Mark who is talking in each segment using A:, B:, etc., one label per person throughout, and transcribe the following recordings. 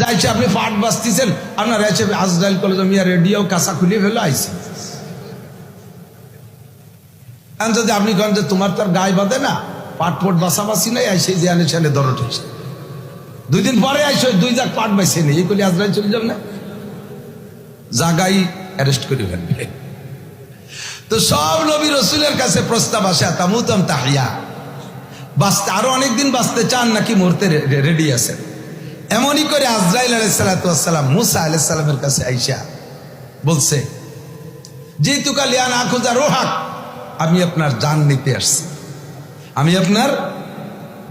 A: যাইছে, আপনি পাট বাঁচতেছেন আপনার এসে আজরাইল কলেজ মিয়া রেডিও কাঁচা খুলে ফেলে আইছে। যদি আপনি কন যে তোমার তার গায়ে বাঁধে না পাট পোট বাসাবাসি নাই, আইসে যে আনে ছেলে দর উঠেছে। দুই দিন পরে আইসো দুই যাক পাট বাইছে নেই এই করলে আজরাইল চলে যাবে না? জাগাই অ্যারেস্ট করে ফেলবে। তো সব নবী রসুলের কাছে প্রস্তাব আসে তামুতম তাহিয়া। বাঁচতে আরও অনেকদিন বাঁচতে চান নাকি মরতে রেডি আছেন? এমনই করে আজরাইল আলাইসালাম মুসা আলাইসালামের কাছে আইসা বলছে, যেহেতু কালিয়ান আখুজা রোহাক, আমি আপনার জান নিতে আসছি। আমি আপনার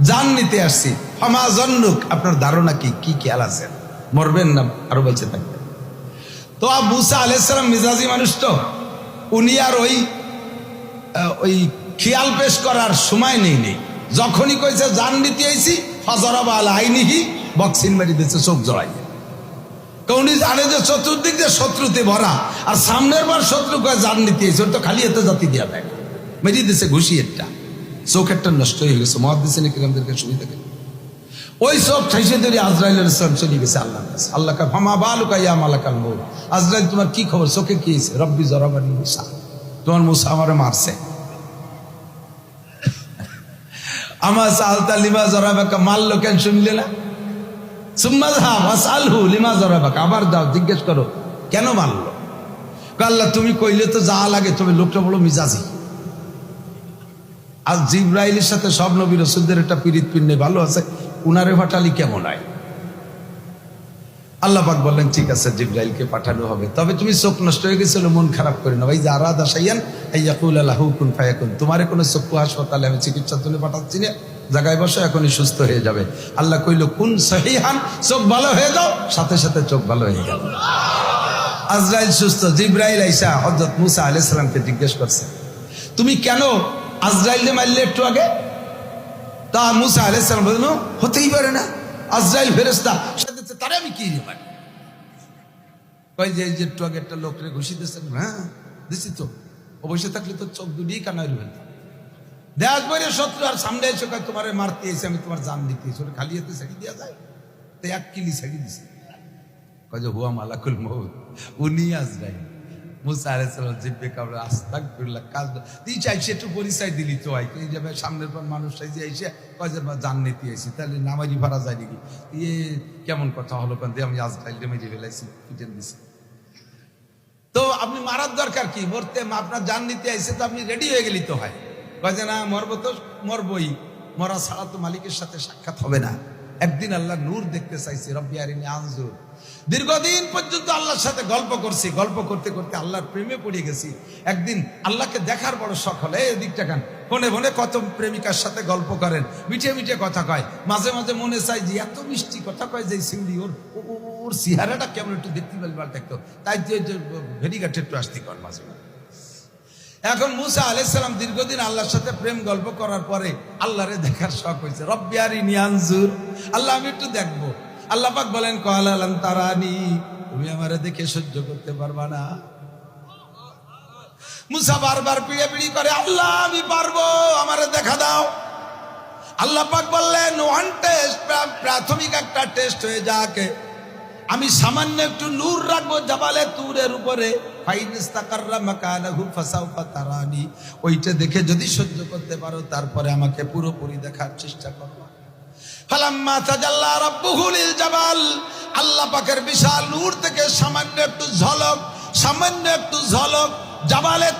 A: জান নিতে আসছি। ফমা জন্নুক, আপনার ধারণা কি? কি খেয়াল আছেন মরবেন না, আরও বেঁচে থাকবেন। তো আব মুসা আলাইসালাম মিজাজি মানুষ তো, উনি আর ওই ওই খেয়াল পেশ করার সময় নেই নেই। যখনই কইছে, জান নিতে আইছি আল আইনিহি বক্সিন মারি দিচ্ছে চোখ জড়াই কারণ জানে যে চতুর্দিক যে শত্রুতে ভরা, আর সামনের বার শত্রু কয়ে, জান নিতে ওর তো খালি এত জাতি দিয়া দেয়। মেরি দিছে ঘুষি একটা। চোখ একটা নষ্ট হয়ে গেছে মহাদ দিছে নাকি আমাদেরকে সুবিধা কেন ওই সব ঠাইসে ধরে আজরাইল ইসলাম চলে গেছে আল্লাহ আল্লাহ ফামা বালুকা ইয়া মালাকাল মৌত। আজরাইল, তোমার কি খবর? চোখে কি হয়েছে? রব্বি জরাবানি মুসা। তোমার মুসা আমারে মারছে। আমার সালতা লিমা জরাবাকা মারলো কেন শুনলে না সুম্মা যাহা ওয়াসালহু লিমা জরাবাকা আবার যাও জিজ্ঞেস করো কেন কয়, আল্লাহ তুমি কইলে তো যা লাগে তবে লোকটা বলো মিজাজি। আজ জিব্রাইলের সাথে সব নবী রসুলদের একটা পিরিত পিন্নে ভালো আছে? উনারে ভাটালি কেমন হয়? আল্লাহ পাক বললেন ঠিক আছে জিব্রাইলকে পাঠানো হবে। তবে তুমি চোখ নষ্ট হয়ে গেছিল মন খারাপ করে না ভাই যে আরাদ ফায়াকুন। তোমার কোনো চক্ষু হাসপাতালে আমি চিকিৎসা তুলে পাঠাচ্ছি না। জায়গায় বসে এখনই সুস্থ হয়ে যাবে। আল্লাহ কইল, কোন সহিহান, চোখ ভালো হয়ে যাও, সাথে সাথে চোখ ভালো হয়ে গেল আজরাইল সুস্থ, জিব্রাইল আইসা হজরত মুসা আলাইহিস সালামকে জিজ্ঞেস করছে, তুমি কেন আজরাইলে মারলে একটু আগে? তা মুসা আলাইসালাম বলল, হতেই পারে না। আজরাইল ফেরেস্তা তারে আমি কি পারি কই যে একটু আগে একটা লোকরে ঘুষি দিয়েছেন হ্যাঁ দিছি তো। অবশ্যই থাকলে তো চোখ দুটিই কানাই রবেন দেশ বইরে শত্রু আর সামনে এসে তোমারে মারতে এসে আমি তোমার জান দিতে এসে খালি এতে ছেড়ে দেওয়া যায়। তো এক কিলি ছেড়ে দিছে। যে, হুয়া মালাকুল মৌত উনি আজরাইল। মুসা আলাইসালাম জিব্বে কাবড়ে আস্তাক ফিরলা কাজ তুই চাইছি একটু পরিচয় দিলি তো হয় এই যাবে সামনের পর মানুষ যে এসে কয় যে জান নিতে আইসি, তাহলে নামাজি ভাড়া যায় নাকি? ইয়ে কেমন কথা হলো কান আমি আজরাইলকে মেরে ফেলাইছি পিটেন দিছি। তো আপনি মারার দরকার কি? মরতে আপনার জান নিতে আইসে তো আপনি রেডি হয়ে গেলি তো হয় কয় না, মরব তো, মরবই। মরা ছাড়া তো মালিকের সাথে সাক্ষাৎ হবে না। একদিন আল্লাহ নূর দেখতে চাইছি, রব্বি আরিনি আনজুর। দীর্ঘদিন পর্যন্ত আল্লাহর সাথে গল্প করছি, গল্প করতে করতে আল্লাহর প্রেমে পড়ে গেছি। একদিন আল্লাহকে দেখার বড় শখ হলে, এই দিকটা কেন? ফোনে ফোনে কত প্রেমিকার সাথে গল্প করেন, মিঠে মিঠে কথা কয়। মাঝে মাঝে মনে চাই যে, এত মিষ্টি কথা কয় যে সিউড়ি, ওর ওর চেহারাটা কেমন একটু দেখতে ভালো দেখতো তাই ভেরিঘাটে একটু আসতে কর মাঝে মাঝে। এখন মুসা আলাইসালাম দীর্ঘদিন আল্লাহর সাথে প্রেম গল্প করার পরে আল্লাহরে দেখার শখ হয়েছে। রব্বিয়ারি নিয়ানজুর আল্লাহ, আমি একটু দেখব। আল্লাহ পাক বলেন কহালাম তারানি। তুমি আমারে দেখে সহ্য করতে পারবা না। মুসা বারবার পিড়ে পিড়ি করে, আল্লাহ, আমি পারব, আমারে দেখা দাও। আল্লাহ পাক বললেন ওয়ান টেস্ট প্রাথমিক একটা টেস্ট হয়ে যাকে। আমি সামান্য একটু নূর রাখব জাবালে তুরের উপরে। ওইটা দেখে যদি সহ্য করতে পারো, তারপরে আমাকে পুরোপুরি দেখার চেষ্টা করো। ফালাম্মা তাজাল্লা রাব্বুহু লিল জাবাল। আল্লাহ বিশাল নূর থেকে সামান্য একটু ঝলক, সামান্য একটু ঝলক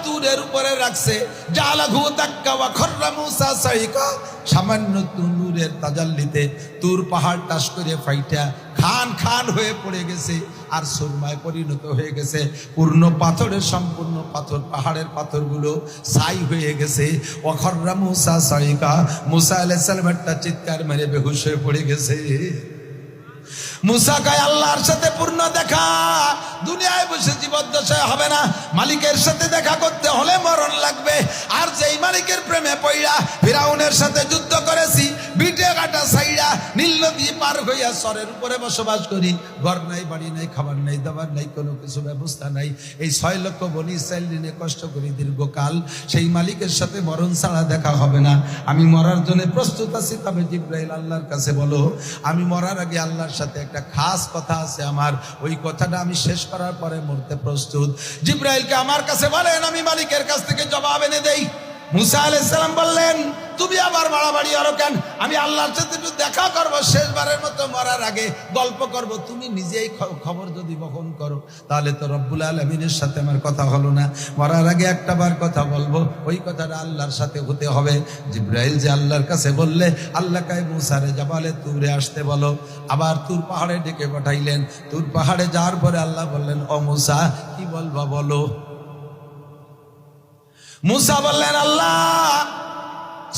A: তুরের উপরে রাখছে। সামান্য একটু নূরের তাজাল্লিতে তুর পাহাড় টাস করে ফাইটা খান খান হয়ে পড়ে গেছে আর সুরমায় পরিণত হয়ে গেছে। পূর্ণ পাথরের সম্পূর্ণ পাথর, পাহাড়ের পাথরগুলো ছাই হয়ে গেছে। অখররা মুসা সাইকা, মুসা আলাইহিস সালাম একটা চিৎকার মেরে বেহুশ হয়ে পড়ে গেছে। মুসা আল্লাহর সাথে পূর্ণ দেখা, দুনিয়ায় বসে জীবদ্দশায় হবে না। মালিকের সাথে দেখা করতে হলে মরণ লাগবে। আর যেই মালিকের প্রেমে পইরা ফিরাউনের সাথে যুদ্ধ নদী পার হইয়া সরের উপরে বসবাস করি। ঘর নাই, বাড়ি নাই, খাবার নাই, দাবার নাই, কোনো কিছু ব্যবস্থা নাই। এই ছয় লক্ষ বনি ইসরায়েল দিনে কষ্ট করি দীর্ঘকাল। সেই মালিকের সাথে মরণ ছাড়া দেখা হবে না। আমি মরার জন্য প্রস্তুত আছি, তবে জিব্রাইল আল্লাহর কাছে বলো, আমি মরার আগে আল্লাহর সাথে একটা খাস কথা আছে আমার। ওই কথাটা আমি শেষ করার পরে মরতে প্রস্তুত। জিব্রাইলকে আমার কাছে বলেন, আমি মালিকের কাছ থেকে জবাব এনে দেই। মুসা আলাইসাল্লাম বললেন, তুমি আবার বাড়াবাড়ি আরও কেন? আমি আল্লাহর সাথে একটু দেখা করব, শেষবারের মতো মরার আগে গল্প করব। তুমি নিজেই খবর যদি বহন করো, তাহলে তো রব্বুল আলমিনের সাথে আমার কথা হলো না। মরার আগে একটা বার কথা বলব, ওই কথাটা আল্লাহর সাথে হতে হবে। জিব্রাইল যে আল্লাহর কাছে বললে, আল্লাহ কাই মুসারে জাবালে তুরে আসতে বলো। আবার তুর পাহাড়ে ডেকে পাঠাইলেন। তুর পাহাড়ে যাওয়ার পরে আল্লাহ বললেন, ও মুসা, কি বলবা বলো? মুসা বললেন আল্লাহ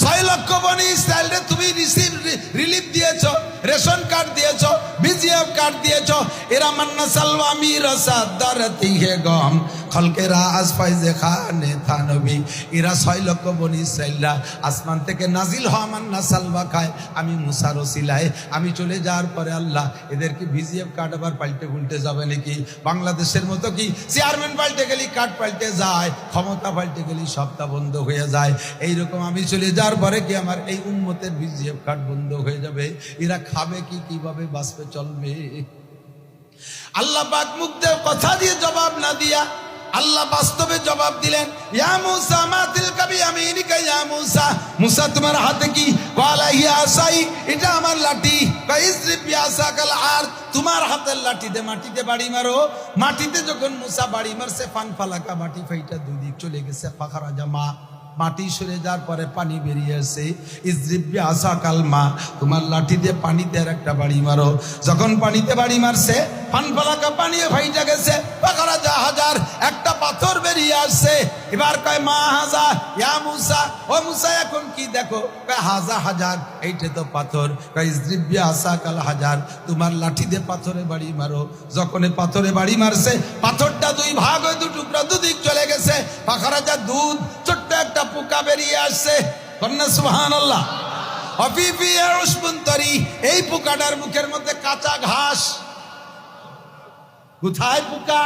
A: ছয় লক্ষ বনি ইসরায়েলরে তুমি রিসিভ রিলিফ দিয়েছ, রেশন কার্ড দিয়েছ বিজিএফ কার্ড দিয়েছ। এরা মান্না সালওয়া মি রসাদ দরতি হে গম। খলকে রাজ ফাইজে খানে থানবি। এরা ছয় লক্ষ বনি ইসরায়েলরা আসমান থেকে নাজিল হওয়া মান্না সালবা খায়। আমি মুসার ওসিলায় আমি চলে যাওয়ার পরে আল্লাহ, এদেরকে ভিজিএফ কার্ড আবার পাল্টে উল্টে যাবে নাকি? বাংলাদেশের মতো কি? চেয়ারম্যান পাল্টে গেলি কার্ড পাল্টে যায়। ক্ষমতা পাল্টে গেলি সপ্তাহ বন্ধ হয়ে যায়। এইরকম আমি চলে যাওয়ার পরে কি আমার এই উন্মতের ভিজিএফ কার্ড বন্ধ হয়ে যাবে? এরা খাবে কি, কীভাবে বাঁচবে, চলবে? আল্লাহ পাক মুখ দিয়ে কথা দিয়ে জবাব না দিয়া আল্লাহ বাস্তবে জবাব দিলেন মা তোমার হাতে কি? এটা আমার লাঠি। আর তোমার হাতের লাঠিতে মাটিতে বাড়ি মারো। মাটিতে যখন মুসা বাড়ি মারছে ফান ফালাকা মাটি ফাইটা দুই দিক চলে গেছে মাটি সরে যাওয়ার পরে পানি বেরিয়ে আসে। ইজরিব্বি আসা কালমা, তোমার লাঠি দিয়ে পানিতে আর একটা বাড়ি মারো। যখন পানিতে বাড়ি মারছে ফানফালাকা পানি ভাইটা গেছে। পাকারা যা হাজার, একটা পাথর বেরিয়ে আসছে। এবার কয়, মা হাজা, ইয়া মুসা, ও মুসা, এখন কি দেখো? কয়, হাজা হাজার, এইটা তো পাথর। কয় ইজরিব্বি আসা কাল হাজার, তোমার লাঠি দিয়ে পাথরে বাড়ি মারো। যখন পাথরে বাড়ি মারছে, পাথরটা দুই ভাগ হয়ে দু টুকরা দুদিক চলে গেছে। পাখারা যা দুধ, ছোট্ট একটা পোকা বেরিয়ে আসছে। কন্যা সুহান আল্লাহ এই পোকাটার মুখের মধ্যে কাঁচা ঘাস। কোথায় পোকা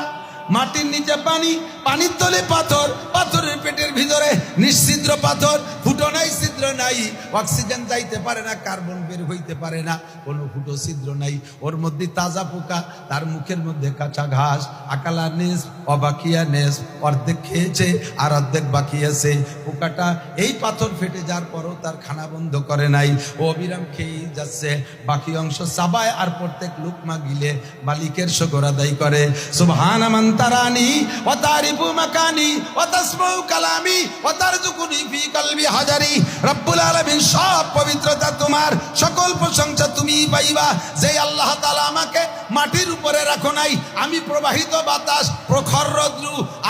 A: মাটির নিচে পানি, পানির তলে পাথর, পাথরের পেটের ভিতরে নিশ্চিদ্র পাথর। ফুটো নাই, ছিদ্র নাই, অক্সিজেন যাইতে পারে না, কার্বন বের হইতে পারে না, কোনো ফুটো ছিদ্র নাই। ওর মধ্যে তাজা পোকা, তার মুখের মধ্যে কাঁচা ঘাস আকালা নেস অবাকিয়া নেস অর্ধেক খেয়েছে আর অর্ধেক বাকি আছে। পোকাটা এই পাথর ফেটে যাওয়ার পরও তার খানা বন্ধ করে নাই। ও অবিরাম খেয়েই যাচ্ছে। বাকি অংশ চাবায় আর প্রত্যেক লুকমা গিলে মালিকের শকর আদায় করে। সুবহান মান তারানি ওয়া তারিফু মাকানি ওয়া তাসমাউ কালামি ওয়া তারজুকুনি ফি কলবি হাজারি রব্বুল আলামিন সব পবিত্রতা তোমার। সকল প্রশংসা তুমি পাইবা। যে আল্লাহ তাআলা আমাকে মাটির উপরে রাখো নাই, আমি প্রবাহিত বাতাস, প্রখর রৌদ্র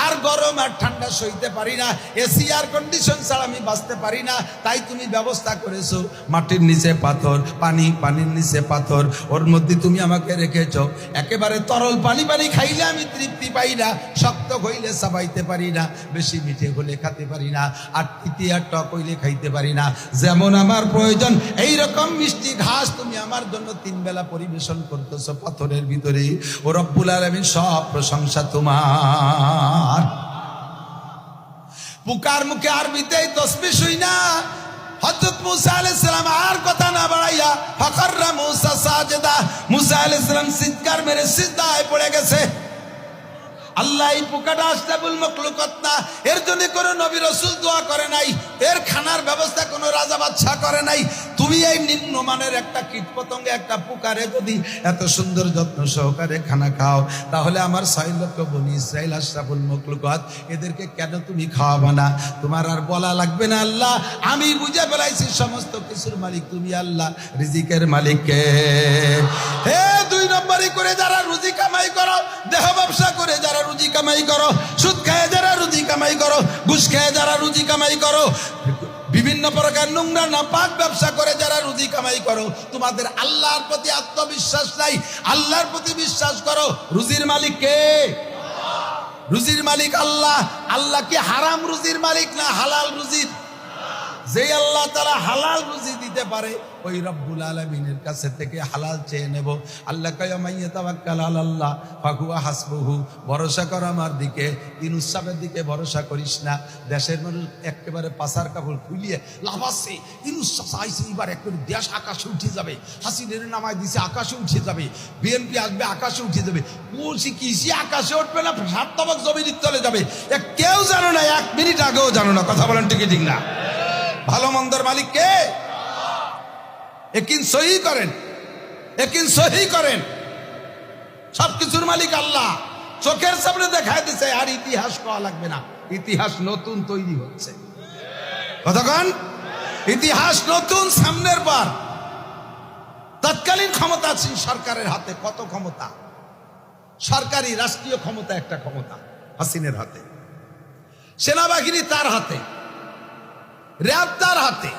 A: আর গরম আর ঠান্ডা সইতে পারি না। এসি আর কন্ডিশন ছাড়া আমি বাঁচতে পারি না। তাই তুমি ব্যবস্থা করেছ। মাটির নিচে পাথর, পানি, পানির নিচে পাথর। ওর মধ্যে তুমি আমাকে রেখেছো। একেবারে তরল পানি পানি খাইলে আমি তৃপ্তি পাই না শক্ত হইলে চাবাইতে পারি না বেশি মিঠে হলে খেতে পারি না আর তিতি আর টক হইলে খাইতে পারি না যেমন আমার প্রয়োজন এই রকম মিষ্টি ঘাস তুমি আমার জন্য তিন বেলা পরিবেশন করতেছো পাথরের ভিতরে। ও রব্বুল আলমিন, সব প্রশংসা তোমার। পুকার মুখে আরবিতে তসবি শুই না। হযরত মুসা আলাইহিস সালাম আর কথা না বাড়াইয়া ফাকাররা মুসা সাজদা। মুসা আলাইহিস সালাম চিৎকার মেরে সিজদায় পড়ে গেছে। আল্লাহ এই পোকাটা আস্তাবুল না। এর জন্য কোনো নবী রসুল দোয়া করে নাই। এর খানার ব্যবস্থা কোনো রাজা বাদশাহ করে নাই। তুমি এই নিম্নমানের একটা কীট পতঙ্গে একটা পোকারে যদি এত সুন্দর যত্ন সহকারে খানা খাও, তাহলে আমার ছয় লক্ষ বনি ইসরাইল আশরাফুল মখলুকত, এদেরকে কেন তুমি খাওয়াবা না? তোমার আর বলা লাগবে না আল্লাহ। আমি বুঝে ফেলাইছি, সমস্ত কিছুর মালিক তুমি আল্লাহ, রিজিকের মালিককে। হে দুই নম্বরই করে যারা রুজি কামাই করো, দেহ ব্যবসা করে যারা রুজি কামাই করো, সুদ খায় যারা রুজি কামাই করো, ঘুষ খায় যারা রুজি কামাই করো, বিভিন্ন প্রকার নোংরা না পাক ব্যবসা করে যারা রুজি কামাই করো, তোমাদের আল্লাহর প্রতি আত্মবিশ্বাস নাই, আল্লাহর প্রতি বিশ্বাস করো, রুজির মালিক কে? রুজির মালিক আল্লাহ আল্লাহ কি হারাম রুজির মালিক না হালাল রুজির? যে আল্লাহ তারা হালাল রুজি দিতে পারে, ওই রব্বুল আলমিনের কাছে থেকে হালাল চেয়ে নেব। আল্লাহ কায়ামাইয়া আল্লাহ ফাকুয়া হাসবহু। ভরসা কর আমার দিকে তিন উৎসবের দিকে ভরসা করিস না। দেশের মানুষ একেবারে পাশার কাপড় খুলিয়ে লাফাচ্ছে তিন উৎসব আইসি এবার একবারে দেশ আকাশে উঠে যাবে। হাসিনের নামায় দিছে, আকাশে উঠে যাবে। বিএনপি আসবে, আকাশে উঠে যাবে। বলছি কিসি আকাশে উঠবে না সাত তবক জমির তলে যাবে। কেউ জানো না, এক মিনিট আগেও জানো না। কথা বলেন ঠিকই ঠিক না। ভালো মন্দর মালিক কে? একিন সহি করেন। একিন সহি করেন। সবকিছুর মালিক আল্লাহ। চোখের সামনে দেখায় দিছে, আর ইতিহাস কওয়া লাগবে না। ইতিহাস নতুন তৈরি হচ্ছে। কতক্ষণ ইতিহাস নতুন সামনের বার তৎকালীন ক্ষমতা ছিল সরকারের হাতে। কত ক্ষমতা? সরকারি, রাষ্ট্রীয় ক্ষমতা একটা ক্ষমতা, হাসিনের হাতে। সেনাবাহিনী তার হাতে। র্যাব তার হাতে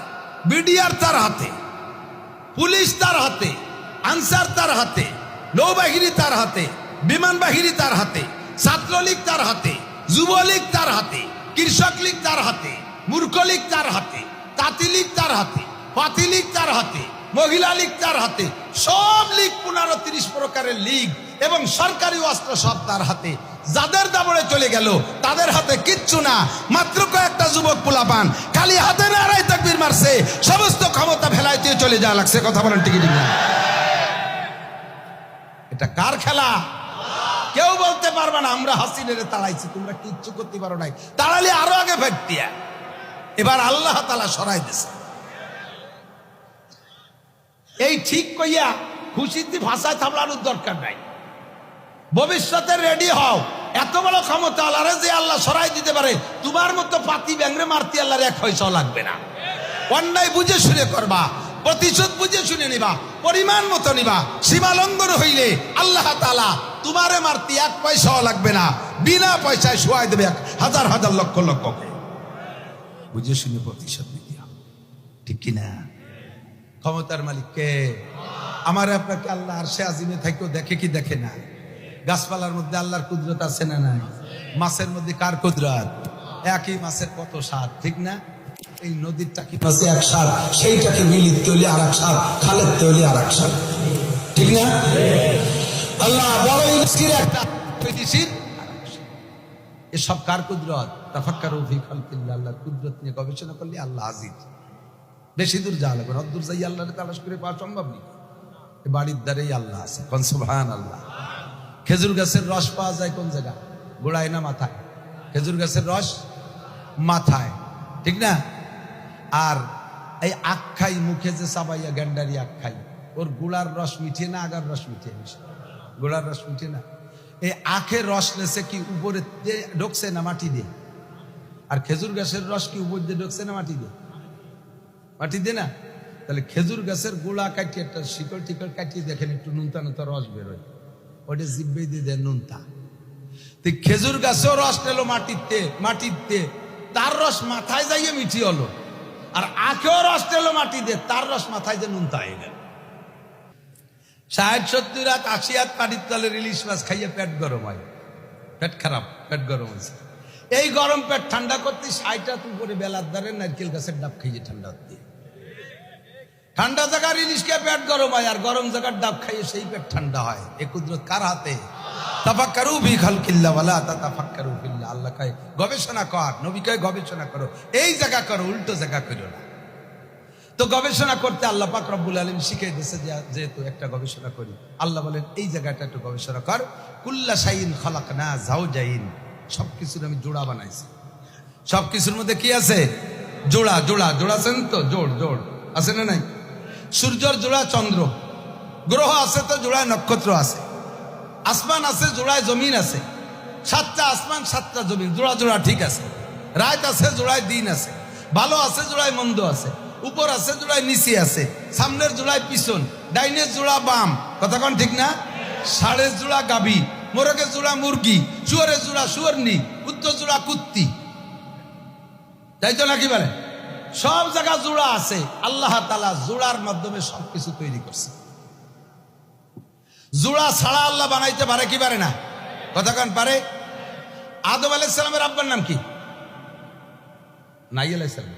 A: বিডিআর তার হাতে পুলিশ তার হাতে আনসার তার হাতে নৌবাহিনী তার হাতে বিমান বাহিনী তার হাতে ছাত্রলীগ তার হাতে যুবলীগ তার হাতে কৃষক লীগ তার হাতে মূর্খ তার হাতে তাঁতি তার হাতে পাতি তার হাতে মহিলা লীগ তার হাতে সব লীগ পনেরো তিরিশ প্রকারের লীগ এবং সরকারি অস্ত্র সব তার হাতে যাদের দাবড়ে চলে গেল, তাদের হাতে কিচ্ছু না, মাত্র কয়েকটা যুবক পোলাপান। খালি হাতে নাড়াই তাকবির মারছে, সমস্ত ক্ষমতা ফেলাইতে চলে যাওয়া লাগছে, কথা বলেন টিকিট এটা কার খেলা? কেউ বলতে পারবে না, আমরা হাসিনের তাড়াইছি, তোমরা কিচ্ছু করতে পারো নাই। তাড়ালে আরও আগে ফেটতিয়া এবার আল্লাহ তালা সরাই দিছে। এই ঠিক কইয়া খুশিতে ভাষায় থামলানোর দরকার নাই। ভবিষ্যতে রেডি হও। এত বড় ক্ষমতা আল্লাহরে যে আল্লাহ সরাই দিতে পারে, তোমার মতো পাতি ব্যাংরে মারতি আল্লাহর এক পয়সাও লাগবে না। অন্যায় বুঝে শুনে করবা, প্রতিশোধ বুঝে শুনে নিবা, পরিমাণ মতো নিবা, সীমা লঙ্ঘন হইলে আল্লাহ তালা তোমারে মারতি এক পয়সাও লাগবে না, বিনা পয়সায় শোয়াই দেবে হাজার হাজার লক্ষ লক্ষকে বুঝে শুনে প্রতিশোধ নিতে হবে। ঠিক কিনা ক্ষমতার মালিককে আমার আপনাকে আল্লাহ আর সে আজিমে থাকেও দেখে কি দেখে না? গাছপালার মধ্যে আল্লাহর কুদরত আছে না নাই? মাছের মধ্যে কার কুদরত? একই মাছের কত স্বাদ ঠিক না? এই নদীর টাকি মাছে এক সার? সেই টাকি মিলিত তৈলি আর এক স্বাদ খালের তৈলি আর এক স্বাদ ঠিক না? আল্লাহ বড় ইলিশির একটা। এসব কার কুদরত? তাফাক্কার ফি খালকিল্লাহ, আল্লাহর কুদরত নিয়ে গবেষণা করলে আল্লাহ আজিজ। বেশি দূর যাওয়া লাগবে না। দূর যাই আল্লাহরে তালাশ করে পাওয়া সম্ভব নেই বাড়ির দ্বারেই আল্লাহ আছে। কনসুভান আল্লাহ খেজুর গাছের রস পাওয়া যায় কোন জায়গা? গোড়ায় না মাথায়? খেজুর গাছের রস মাথায়। ঠিক না? আর এই আখ্যাই মুখে যে সাবাইয়া গ্যান্ডারি আখ্যাই, ওর গুড়ার রস মিঠিয়ে না, আগার রস মিঠিয়ে গোড়ার রস মিঠিয়ে না। এই আখের রস নেছে কি উপরে ঢুকছে না মাটি দিয়ে? আর খেজুর গাছের রস কি উপর দিয়ে ঢুকছে না মাটি দিয়ে? মাটি দিয়ে না? তাহলে খেজুর গাছের গোড়া কাটিয়ে একটা শিকড় টিকড় কাটিয়ে দেখেন একটু নুনতা নুনতা রস বেরোয়। ওটা জিব্বে দিয়ে দেন নুনতা তো খেজুর গাছেও রস মাটিতে মাটিতে তার রস মাথায় যাইয়ে মিঠি হলো আর আখেও রস মাটিতে তার রস মাথায় যে নুনতা হয়ে গেল ষাট সত্তর হাত আশি হাত পাটির তলের ইলিশ মাছ খাইয়ে পেট গরম হয় পেট খারাপ পেট গরম হয়েছে এই গরম পেট ঠান্ডা করতে ষাট হাত উপরে বেলার দ্বারে নারকেল গাছের ডাব খাইয়ে ঠান্ডা হতে ঠান্ডা জায়গার ইলিশকে পেট গরম হয় আর গরম জায়গার ডাব খাইয়ে সেই পেট ঠান্ডা হয়। এ কুদরত কার হাতে? তাফাক্কারু বি খালকিল্লা ওয়ালা তাতাফাক্কারু ফিল্লাহ আল্লাহ কয়, গবেষণা কর, নবী কয়, গবেষণা করো। এই জায়গা করো, উল্টো জায়গা করো না। তো গবেষণা করতে আল্লাহ পাক রব্বুল আলম শিখে দিয়েছে যে, যেহেতু একটা গবেষণা করি, আল্লাহ বলেন, এই জায়গাটা একটু গবেষণা কর। কুল্লা সাইন খলাক না যাও যাইন সব কিছুর আমি জোড়া বানাইছি। সব কিছুর মধ্যে কি আছে? জোড়া জোড়া জোড়া আছেন তো? জোড় জোড়। আছে না নাই? সূর্যর জোড়া চন্দ্র গ্রহ আছে তো জোড়ায় নক্ষত্র আছে, আসমান আছে জোড়ায় জমিন আছে, সাতটা আসমান, সাতটা জমিন জোড়া জোড়া ঠিক আছে রাত আছে জোড়ায় দিন আছে ভালো আছে জোড়ায় মন্দ আছে উপর আছে জোড়ায় নিচে আছে, সামনের জোড়ায় পিছন, ডাইনের জোড়া বাম কথাক্ষণ ঠিক না? ষাঁড়ের জোড়া গাবি মোরগের জোড়া মুরগি, শুয়ারের জোড়া শুয়ারনি, উত্তর জোড়া কুত্তি তাই তো নাকি বলে? সব জায়গা জোড়া আছে। আল্লাহ তালা জোড়ার মাধ্যমে সবকিছু তৈরি করছে। জোড়া ছাড়া আল্লাহ বানাইতে পারে কি পারে না? কথা কন, পারে? আদম আলাইসালামের আব্বার নাম কি? নাই আলাইসালাম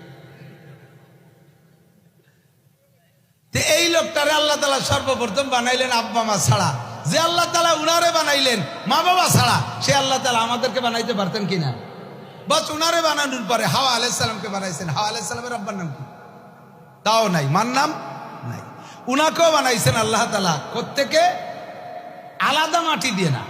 A: এই লোকটারে আল্লাহ তালা সর্বপ্রথম বানাইলেন আব্বা মা ছাড়া। যে আল্লাহ তালা উনারে বানাইলেন মা বাবা ছাড়া, সে আল্লাহ তালা আমাদেরকে বানাইতে পারতেন কিনা বাস উনারে বানানোর পরে হাওয়া আলাইসালামকে বানাইছেন। হাওয়া আলাইসালামের রব্বার নাম কি? তাও নাই। মার নাম? নাই। উনাকেও বানাইছেন আল্লাহ তালা কোত্থেকে? আলাদা মাটি দিয়ে না।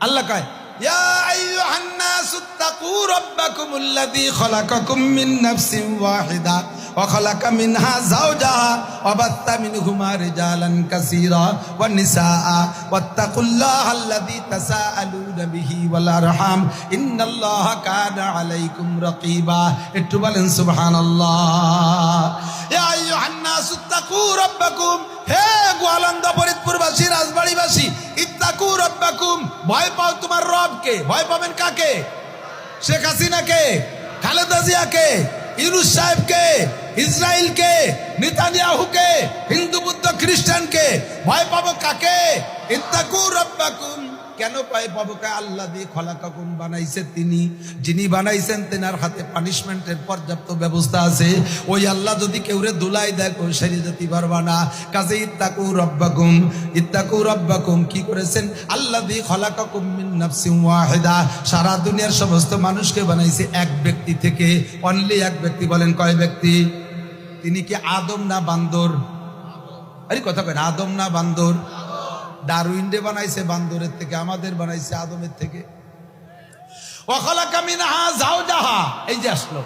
A: আল্লাহ কয় يا أيها الناس اتقوا ربكم الذي خلقكم من نفس واحدة وخلق منها زوجها وبث منهما رجالا كثيرا والنساء واتقوا الله الذي تساءلون به والأرحام إن الله كان عليكم رقيبا اتبال سبحان الله يا أيها الناس اتقوا ربكم হে গোয়ালন্দা ফরিদপুরবাসী, রাজবাড়িবাসী, ইত্তাকু রব্বাকুম। ভয় পাও তোমার রবকে, ভয় পাবেন কাকে? শেখ হাসিনাকে, খালেদা জিয়াকে, ইউনুস সাহেবকে ইসরায়েলকে নেতানিয়াহুকে, হিন্দু বুদ্ধ খ্রিস্টানকে, ভয় পাবো কাকে? ইত্তাকু রব্বাকুম। কেন পায় কা আল্লাহ দিয়ে খলাকাকুম বানাইছে তিনি। যিনি বানাইছেন তেনার হাতে পানিশমেন্টের পর্যাপ্ত ব্যবস্থা আছে। ওই আল্লাহ যদি কেউরে দুলাই দেয় সেরে যেতে পারবা না। কাজে ইত্তাকু রব্বাকুম। ইত্তাকু রব্বাকুম কি করেছেন? আল্লাহ দিয়ে খলাকাকুম মিন নাফসিন ওয়াহিদা। সারা দুনিয়ার সমস্ত মানুষকে বানাইছে এক ব্যক্তি থেকে। অনলি এক ব্যক্তি বলেন কয় ব্যক্তি? তিনি কি আদম না বান্দর? আরে কথা কেন আদম না বান্দর? ডারউইনডে বানাইছে, বান্দরের থেকে, আমাদের বানাইছে, আদমের থেকে। এই যে আসলো।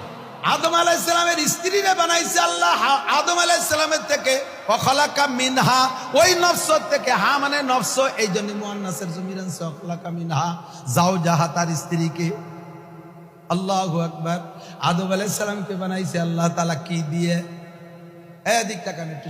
A: আদম আলাইসালামের স্ত্রীরে বানাইছে আল্লাহ আদম আলাইসালামের থেকে ওখালাকা মিনহা, ওই নফস থেকে, হা মানে নফস এই জন্য মুয়ান্নাসের জমির আনছে ওখালাকা মিনহা জাওজাহা তার স্ত্রীকে। আল্লাহু আকবার। আদম আলাইসালামকে বানাইছে আল্লাহ তাআলা কি দিয়ে? এদিক টাকান একটু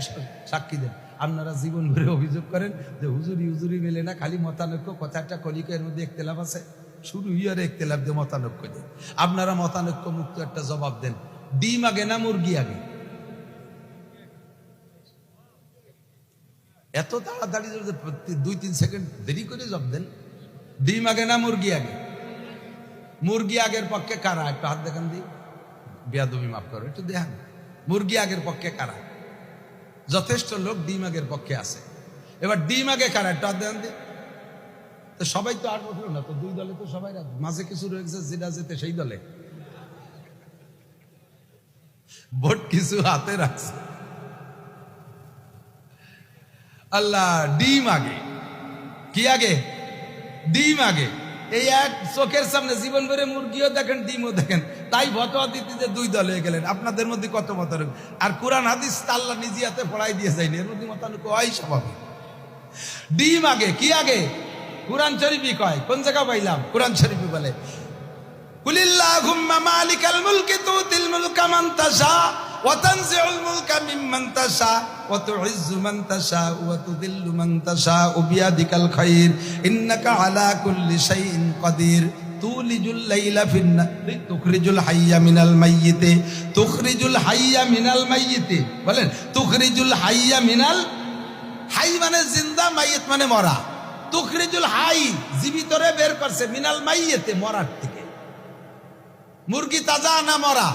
A: সাক্ষী দেন। আপনারা জীবন ভরে অভিযোগ করেন যে হুজুরি হুজুরি মেলে না, খালি মতানৈক্য, কথাটা কলিকের মধ্যে একতেলাপ আছে। শুরু ইয়ার একতেলাপ দিয়ে মতানৈক্য দেন আপনারা মতানৈক্য মুক্ত একটা জবাব দেন। ডিম আগে না মুরগি আগে? এত তাড়াতাড়ি দুই, তিন সেকেন্ড দেরি করে জব দেন। ডিম আগে না মুরগি আগে? মুরগি আগের পক্ষে কারা? একটু হাত দেখান দিই বেয়াদবি মাফ করো, একটু দেখান। মুরগি আগের পক্ষে কারা? যথেষ্ট লোক ডিম আগের পক্ষে আছে। এবার ডিম আগে কারা? একটু দিই তো সবাই তো আর বসল না, তো দুই দলে তো সবাই। মাঝে কিছু রয়েছে, যেটা যেতে সেই দলে। ভোট কিছু হাতে রাখছে। আল্লাহ, ডিম আগে। কি আগে? ডিম আগে। এই এক চোখের সামনে জীবন ভরে মুরগিও দেখেন, ডিমও দেখেন। তাই ফতোয়া দিতে যে দুই দল হয়ে গেলেন। আপনাদের মধ্যে কত মতানক আর কোরআন, হাদিস তা আল্লাহ নিজে হাতে পড়াই দিয়ে যায়নি। এর মধ্যে মতানক হয় স্বাভাবিক। ডিম আগে, কি আগে? কোরআন শরীফই কয়। কোন জায়গা পাইলাম? কোরআন শরীফই বলে। কুলিল্লাহুম্মা মালিকাল মুলকি তুতিল মুলকা মান তাশা, ওয়া মুলকা মিম্মান মান তাশা ওয়া তুযিল্লু মান তাশা বিয়াদিকাল খাইর ইন্নাকা আলা কুল্লি শাইইন কাদির তুলিজুল লাইলা ফিন নাহারি তুখরিজুল হাইয়া মিনাল মাইয়িতি তুখরিজুল হাইয়া মিনাল মাইয়িতি বলেন তুখরিজুল হাইয়া মিনাল হাই মানে জিন্দা, মাইয়িত মানে মরা। তুখরিজুল হাই জীবিতরে বের করছে মিনাল মাইয়েতে মরার থেকে। মুরগি তাজা না মরা?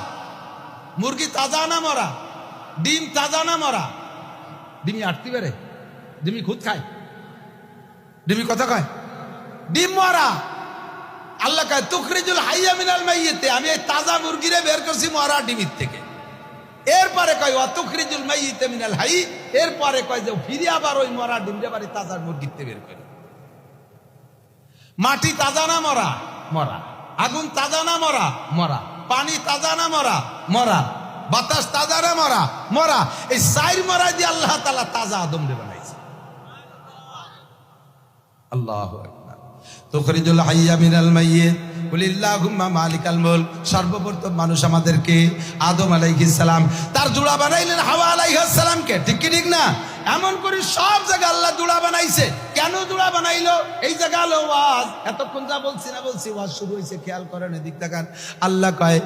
A: মুরগি তাজা না মরা? ডিম তাজা না মরা? ডিমি আটতে পারে ডিমি খুদ খায়? ডিমি কথা কয়? ডিম মরা। আল্লাহ কয়, তুখরিজুল হাইয়া মিনাল মাইয়েতে। আমি এই তাজা মুরগিরে বের করছি মরা ডিমির থেকে। এরপরে কয় অতুখরিজুল মাইয়িতে মিনাল হাই। এরপরে কয় যে, ফিরে আবার ওই মরা ডিমরে বাড়ি তাজা মুরগিতে বের করে। মাটি তাজা না মরা? মরা। আগুন তাজা না মরা? মরা। পানি তাজা না মরা? মরা। বাতাস তাজা না মরা? মরা। এই সাইর মরা দিয়ে আল্লাহ তালা তাজা আদম রে বানাইছে। আল্লাহ তুখরিজুল হাইয়া মিনাল মাইয়িত। সর্বপ্রথম মানুষ আমাদেরকে আদম আলাইহিস সালাম, তার জোড়া বানাইলেন হাওয়া আলাইহিস সালামকে। ঠিক কি ঠিক না? এমন করে সব জায়গা আল্লাহ জোড়া বানাইছে। কেন জোড়া বানাইলো? এই জায়গা হলো ওয়াজ। এতক্ষণ যা বলছি না বলছি, ওয়াজ শুরু হয়েছে খেয়াল করেন এদিক তাকান। আল্লাহ কয়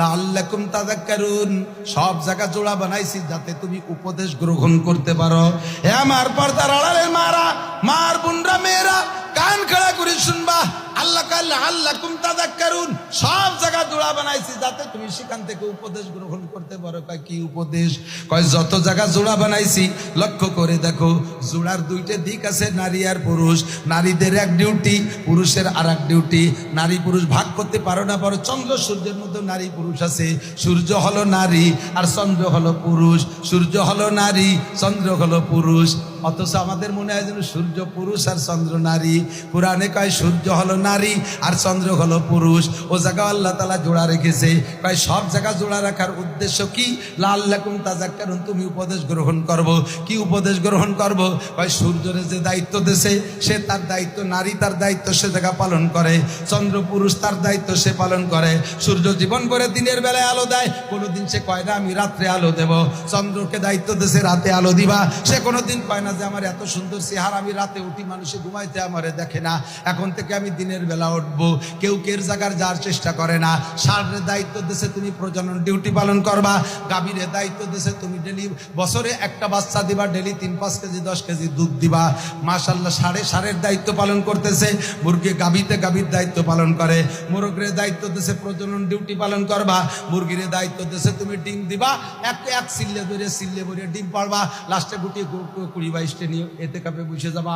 A: লাল্লাকুম তাযাক্কারুন। সব জায়গা জোড়া বানাইছি যাতে তুমি উপদেশ গ্রহণ করতে পারো। হে আমার পর্দার আড়ালের মারা, মার বুনরা, মেয়েরা কান খাড়া করে শুনবা। আল্লাহ আল্লাহ কুম তাদাক্কারুন। সব জায়গা জোড়া বানাইছি যাতে তুমি সেখান থেকে উপদেশ গ্রহণ করতে পারো। কি উপদেশ? কয়, যত জায়গা জোড়া বানাইছি, লক্ষ্য করে দেখো, জোড়ার দুইটা দিক আছে, নারী আর পুরুষ। নারীদের এক ডিউটি পুরুষের আর এক ডিউটি নারী পুরুষ ভাগ করতে পারো না পারো, চন্দ্র সূর্যের মধ্যে নারী পুরুষ আছে। সূর্য হলো নারী আর চন্দ্র হলো পুরুষ। সূর্য হলো নারী, চন্দ্র হলো পুরুষ। অথচ আমাদের মনে হয় যেন সূর্য পুরুষ আর চন্দ্র নারী। পুরাণে কয়, সূর্য হলো নারী আর চন্দ্র হলো পুরুষ। ও জায়গা আল্লাহ তালা জোড়া রেখেছে। কয়, সব জায়গা জোড়া রাখার উদ্দেশ্য কি? লাল লাকুম কারণ তুমি উপদেশ গ্রহণ করব। কি উপদেশ গ্রহণ করব? কয়, সূর্যের যে দায়িত্ব দেশে সে তার দায়িত্ব, নারী তার দায়িত্ব সে জায়গা পালন করে। চন্দ্র পুরুষ তার দায়িত্ব সে পালন করে। সূর্য জীবন করে দিনের বেলায় আলো দেয়, কোনোদিন সে কয় না, আমি রাত্রে আলো দেব। চন্দ্রকে দায়িত্ব দেশে রাতে আলো দিবা। সে কোনোদিন কয় না যে আমার এত সুন্দর চেহারা, আমি রাতে উঠি মানুষে ঘুমাইতে আমারে দেখে না। এখন থেকে আমি দিনের বেলা উঠবো। কেউ কের জায়গার যার চেষ্টা করে না। সারের দায়িত্ব দেশে তুমি প্রজনন ডিউটি পালন করবা। গাভীরের দায়িত্ব দেশে তুমি ডেলি বছরে একটা বাচ্চা দিবা, ডেলি তিন, পাঁচ কেজি, দশ কেজি দুধ দিবা। মাশাল্লাহ সাড়ে সারের দায়িত্ব পালন করতেছে। মুরগি গাভীতে গাভীর দায়িত্ব পালন করে। মোরগের দায়িত্ব দেশে প্রজনন ডিউটি পালন করবা। মুরগির দায়িত্ব দেশে তুমি ডিম দিবা। এক এক সিল্লে ধরে সিল্লে ভরে ডিম পারবা লাস্টে গুটিয়ে কুড়ি বাইশটা নিয়ে এতে কাপে বসে যাবা